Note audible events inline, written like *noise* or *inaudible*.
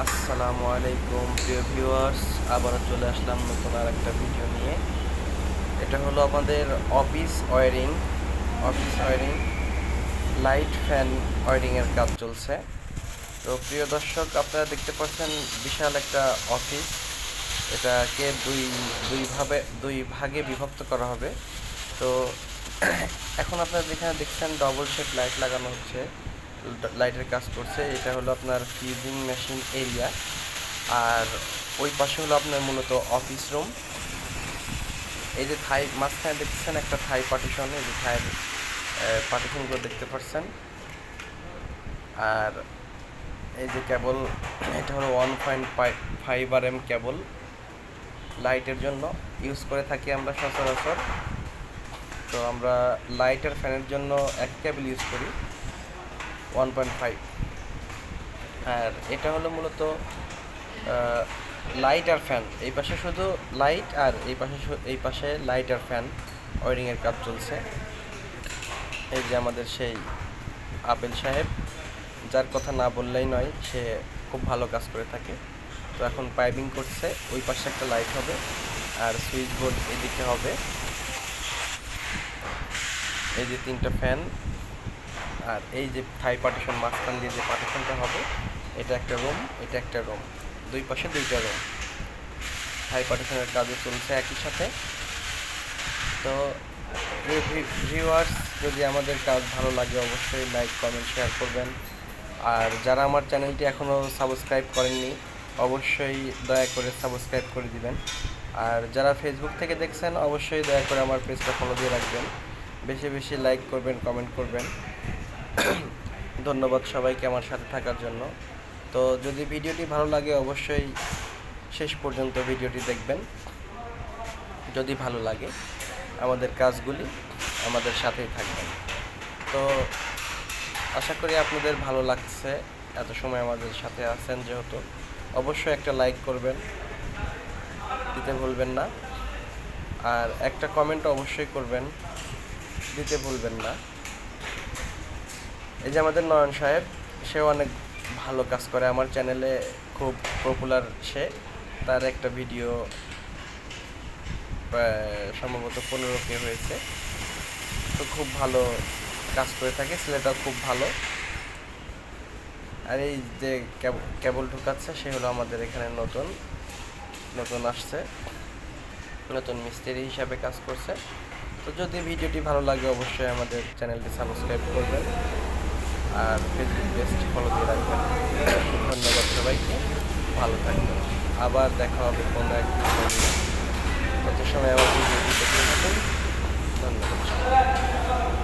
আসসালামু আলাইকুম, প্রিয় ভিউয়ার্স। আবারও চলে আসলাম নতুন আর একটা ভিডিও নিয়ে। এটা হলো আমাদের office wiring. Office wiring, light fan ওয়ারিংয়ের কাজ চলছে। তো প্রিয় দর্শক, আপনারা দেখতে পাচ্ছেন বিশাল একটা অফিস। এটাকে দুই দুই ভাবে, দুই ভাগে বিভক্ত করা হবে। তো *clears throat* এখন আপনারা যেখানে দেখছেন ডবল শেড লাইট লাগানো হচ্ছে। লাইটের কাজ করছে, এটা হলো আপনার ফিউজিং মেশিন এরিয়া। আর ওই পাশে হলো আপনার মূলত অফিস রুম। এই যে থাই, মাঝখানে দেখছেন একটা থাই পার্টিশন, এই যে থাই পার্টিশনগুলো দেখতে পাচ্ছেন আর এই যে কেবল, এটা হলো one point five R M cable. লাইটের জন্য ইউজ করে থাকি আমরা সচরাচর। তো আমরা লাইট আর ফ্যানের জন্য এক কেবল ইউজ করি। One point five. আর এটা হলো মূলত লাইট আর ফ্যান এই পাশে শুধু লাইট আর এই পাশে এই পাশে লাইট আর ফ্যান ওয়ারিংয়ের কাজ চলছে। এই যে আমাদের সেই আপেল সাহেব, যার কথা না বললেই নয়, সে খুব ভালো কাজ করে থাকে। তো এখন পাইপিং করছে, ওই পাশে একটা লাইট হবে আর সুইচ বোর্ড এদিকে হবে। এই যে তিনটা ফ্যান আর এই যে থাই পার্টিশন মাঝখান দিয়ে যে পার্টিশনটা হবে, এটা একটা রুম এটা একটা রুম দুই পাশে দুইটা রুম থাই পার্টিশনের কাজও চলছে একই সাথে। তো ভিউয়ার্স যদি আমাদের কাজ ভালো লাগে, অবশ্যই লাইক কমেন্ট শেয়ার করবেন। আর যারা আমার চ্যানেলটি এখনও সাবস্ক্রাইব করেননি, অবশ্যই দয়া করে সাবস্ক্রাইব করে দিবেন। আর যারা ফেসবুক থেকে দেখছেন, অবশ্যই দয়া করে আমার পেজটা ফলো দিয়ে রাখবেন। বেশি বেশি লাইক করবেন কমেন্ট করবেন। ধন্যবাদ সবাইকে আমার সাথে থাকার জন্য। তো যদি ভিডিওটি ভালো লাগে অবশ্যই শেষ পর্যন্ত ভিডিওটি দেখবেন। যদি ভালো লাগে আমাদের কাজগুলি আমাদের সাথেই থাকবেন। তো আশা করি আপনাদের ভালো লাগছে, এত সময় আমাদের সাথে আছেন যেহেতু। অবশ্যই একটা লাইক করবেন, দিতে ভুলবেন না। আর একটা কমেন্ট অবশ্যই করবেন, দিতে ভুলবেন না। এই যে আমাদের নয়ন সাহেব সেও অনেক ভালো কাজ করে। আমার চ্যানেলে খুব পপুলার সে। তার একটা ভিডিও সম্ভবত পনেরো কে হয়েছে। তো খুব ভালো কাজ করে থাকে, ছেলেটাও খুব ভালো। আর এই যে কেবল ঢুকাচ্ছে, সে হলো আমাদের এখানে নতুন নতুন আসছে। নতুন মিস্ত্রি হিসাবে কাজ করছে। তো যদি ভিডিওটি ভালো লাগে, অবশ্যই আমাদের চ্যানেলটি সাবস্ক্রাইব করবেন। আর ফেসবুক পেজটি ফলো দিয়ে রাখবেন। ধন্যবাদ সবাইকে, ভালো থাকবেন। আবার দেখা হবে কোনো এক সময় আমার ধন্যবাদ।